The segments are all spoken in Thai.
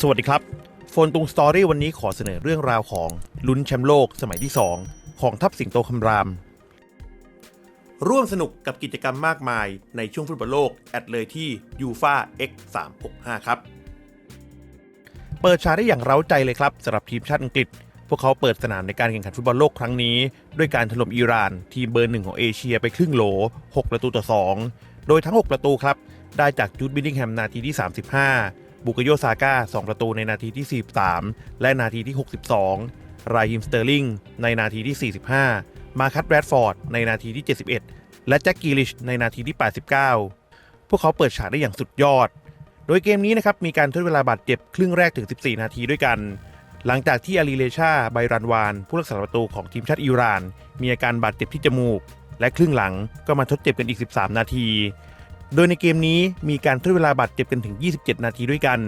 สวัสดีครับโฟนตุงสตอรี่วันนี้ขอเสนอเรื่องราวของลุ้นแชมป์โลกสมัยที่ 2 ของทัพสิงโตคำราม ร่วมสนุกกับกิจกรรมมากมายในช่วงฟุตบอลโลก แอดเลยที่ u f a X 3 6 5ครับ เปิดฉากได้อย่างเร้าใจเลยครับสำหรับทีมชาติอังกฤษ พวกเขาเปิดสนามในการแข่งขันฟุตบอลโลกครั้งนี้ ด้วยการถล่มอิหร่าน ทีมเบอร์หนึ่งของเอเชียไปครึ่งโหล 6 ประตูต่อ 2 โดยทั้ง 6 ประตูครับได้จากจูดบินนิงแฮมนาทีที่ 35 บุกโยซาก้า 2 ประตูในนาทีที่ 43 และนาทีที่ 62 รายฮิมสเตอร์ลิงในนาทีที่ 45 มาคัตแรดฟอร์ดในนาทีที่ 71 และแจ็คกีลิชในนาทีที่ 89 พวกเขาเปิดฉากได้อย่างสุดยอด โดยเกมนี้นะครับมีการทดเวลาบาดเจ็บครึ่งแรกถึง 14 นาทีด้วยกัน หลังจากที่อาลีเลชาไบรันวาน ผู้รักษาประตูของทีมชาติอิหร่าน มีอาการบาดเจ็บที่จมูก และครึ่งหลังก็มาทดเจ็บกันอีก 13 นาที โดยในเกมนี้มีการทดเวลาบาดเจ็บกันถึง 27 นาทีด้วยกัน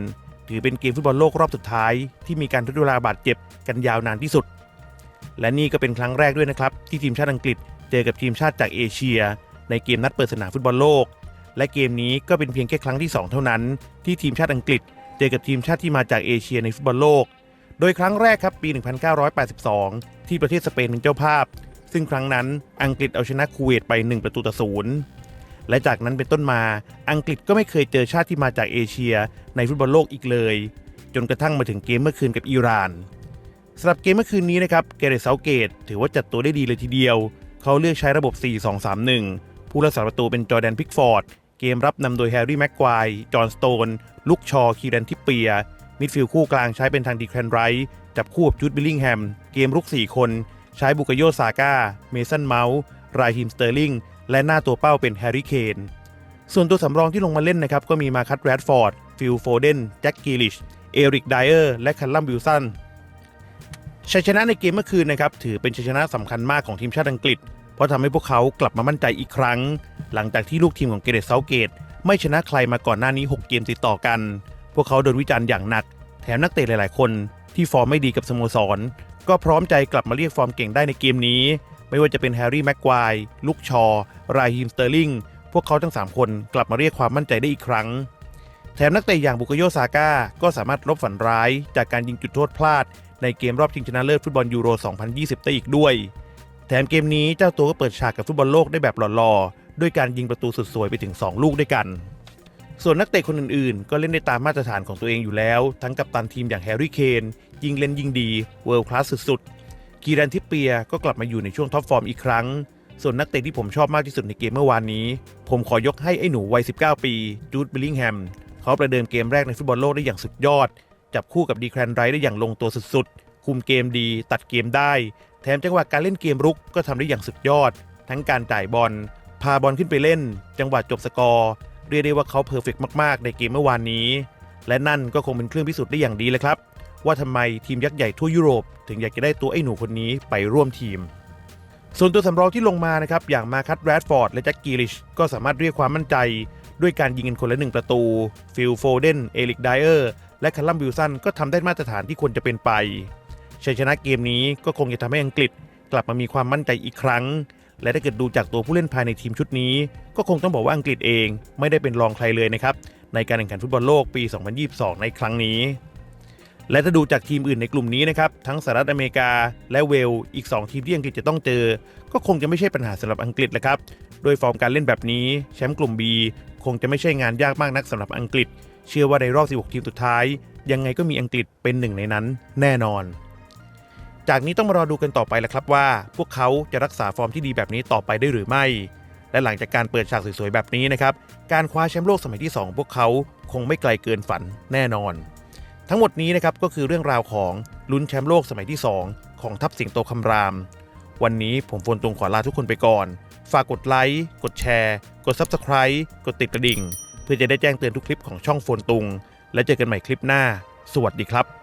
ถือเป็นเกมฟุตบอลโลกรอบสุดท้าย ที่มีการทดเวลาบาดเจ็บกันยาวนานที่สุด และนี่ก็เป็นครั้งแรกด้วยนะครับ ที่ทีมชาติอังกฤษเจอกับทีมชาติจากเอเชีย ในเกมนัดเปิดสนามฟุตบอลโลก และเกมนี้ก็เป็นเพียงแค่ครั้งที่ 2 เท่านั้น ที่ทีมชาติอังกฤษ เจอกับทีมชาติที่มาจากเอเชียในฟุตบอลโลก โดยครั้งแรกครับปี 1982 ที่ประเทศสเปนเป็นเจ้าภาพ ซึ่งครั้งนั้นอังกฤษเอาชนะคูเวตไป 1 ประตูต่อศูนย์ และจากนั้นเป็นต้นมาอังกฤษก็ไม่เคยเจอชาติที่มาจากเอเชีย ในฟุตบอลโลกอีกเลย จนกระทั่งมาถึงเกมเมื่อคืนกับอิหร่านสำหรับเกมเมื่อคืนนี้นะครับเกเรเซาเกต ถือว่าจัดตัวได้ดีเลยทีเดียว เขาเลือกใช้ระบบ 4-2-3-1 ผู้รักษาประตูเป็นจอแดนพิกฟอร์ด เกมรับนำโดยแฮร์รี่แม็กควายจอห์นสโตน ลุกชอ คีแรนทิปเปีย มิดฟิลด์คู่กลางใช้เป็นทางดีแคนไรท์จับคู่กับจูดบิลลิงแฮม เกมรุก 4 คน ใช้บุกโยซาก้า เมสันเมาส์ไรฮิมสเตอร์ลิง และหน้าตัวเป้าเป็นแฮร์รี่เคน ส่วนตัวสำรองที่ลงมาเล่นนะครับก็มีมาคัตแรดฟอร์ด ฟิลโฟเดน แจ็คกิลิช เอริกไดเออร์ และคัลลัมวิลสัน ชัยชนะในเกมเมื่อคืนนะครับถือเป็นชัยชนะสำคัญมากของทีมชาติอังกฤษ เพราะทำให้พวกเขากลับมามั่นใจอีกครั้ง หลังจากที่ลูกทีมของเกเรตเซาเกต ไม่ชนะใครมาก่อนหน้านี้ 6 เกมติดต่อกัน พวกเขาโดนวิจารณ์อย่างหนัก แถมนักเตะหลาย ๆ คนที่ฟอร์มไม่ดีกับสโมสร ก็พร้อมใจกลับมาเรียกฟอร์มเก่งได้ในเกมนี้ ไม่ว่าจะเป็นแฮร์รี่แม็กควายลุกชอรายฮิมสเตอร์ลิงพวกเขาทั้ง 3 คนกลับมาเรียกความมั่นใจได้อีกครั้ง แถมนักเตะอย่างบุกโยซาก้าก็สามารถลบฝันร้าย จากการยิงจุดโทษพลาด ในเกมรอบชิงชนะเลิศฟุตบอลยูโร 2020 ได้อีกด้วย แถมเกมนี้เจ้าตัวก็เปิดฉากกับฟุตบอลโลกได้แบบหล่อๆด้วยการยิงประตูสุดสวยไปถึง 2 ลูกด้วยกัน ส่วนนักเตะคนอื่นๆ ก็เล่นได้ตามมาตรฐานของตัวเองอยู่แล้ว ทั้งกับตันทีมอย่างแฮร์รี่เคน ยิงเล่นยิงดีเวิลด์คลาสสุดๆกีรันทิปเปียก็กลับมาอยู่ในช่วงท็อปฟอร์มอีกครั้ง ส่วนนักเตะที่ผมชอบมากที่สุดในเกมเมื่อวานนี้ ผมขอยกให้ไอ้หนูวัย 19 ปีจูดบิลลิงแฮมเขาประเดิมเกมแรกในฟุตบอลโลกได้อย่างสุดยอด จับคู่กับดีแครนไรท์ได้อย่างลงตัวสุดๆ คุมเกมดีตัดเกมได้ แถมจังหวะการเล่นเกมรุกก็ทำได้อย่างสุดยอด ทั้งการจ่ายบอลพาบอลขึ้นไปเล่น จังหวะจบสกอร์เรียกได้ว่าเขาเพอร์เฟกมากๆ ในเกมเมื่อวานนี้ และนั่นก็คงเป็นเครื่องพิสูจน์ได้อย่างดีเลยครับ ว่าทำไมทีมยักษ์ใหญ่ทั่วยุโรป ถึงอยากจะได้ตัวไอ้หนูคนนี้ไปร่วมทีม ส่วนตัวสำรองที่ลงมานะครับอย่างมาคัตแรดฟอร์ดและแจ็คกีลิชก็สามารถเรียกความมั่นใจ ด้วยการยิงกันคนละหนึ่งประตู ฟิลโฟเดน เอลิกไดเออร์ และคัลลัมวิลสันก็ทำได้มาตรฐานที่ควรจะเป็นไปชัยชนะเกมนี้ก็คงจะทำให้อังกฤษกลับมามีความมั่นใจอีกครั้ง และถ้าเกิดดูจากตัวผู้เล่นภายในทีมชุดนี้ ก็คงต้องบอกว่าอังกฤษเอง ไม่ได้เป็นรองใครเลยนะครับในการแข่งขันฟุตบอลโลกปี 2022 ในครั้งนี้ และถ้าดูจากทีมอื่นในกลุ่มนี้นะครับทั้งสหรัฐอเมริกาและเวลส์อีก 2 ทีมที่อังกฤษจะต้องเจอ ก็คงจะไม่ใช่ปัญหาสำหรับอังกฤษแหละครับ โดยฟอร์มการเล่นแบบนี้แชมป์กลุ่ม B คงจะไม่ใช่งานยากมากนักสำหรับอังกฤษ เชื่อว่าในรอบ 16 ทีมสุดท้าย ยังไงก็มีอังกฤษเป็นหนึ่งในนั้น แน่นอน จากนี้ต้องมารอดูกันต่อไปแหละครับว่า พวกเขาจะรักษาฟอร์มที่ดีแบบนี้ต่อไปได้หรือไม่ และหลังจากการเปิดฉากสวยๆแบบนี้นะครับการคว้าแชมป์โลกสมัยที่ 2 พวกเขาคงไม่ไกลเกินฝันแน่นอน ทั้งหมดนี้นะครับก็คือเรื่องราวของลุ้นแชมป์โลกสมัยที่ 2 ของทัพสิงโตคำราม วันนี้ผมฟนตรงขอลาทุกคนไปก่อน ฝากกดไลค์กดแชร์ กด Subscribe กดติดกระดิ่ง เพื่อจะได้แจ้งเตือนทุกคลิปของช่องโฟนตุง และเจอกันใหม่คลิปหน้า สวัสดีครับ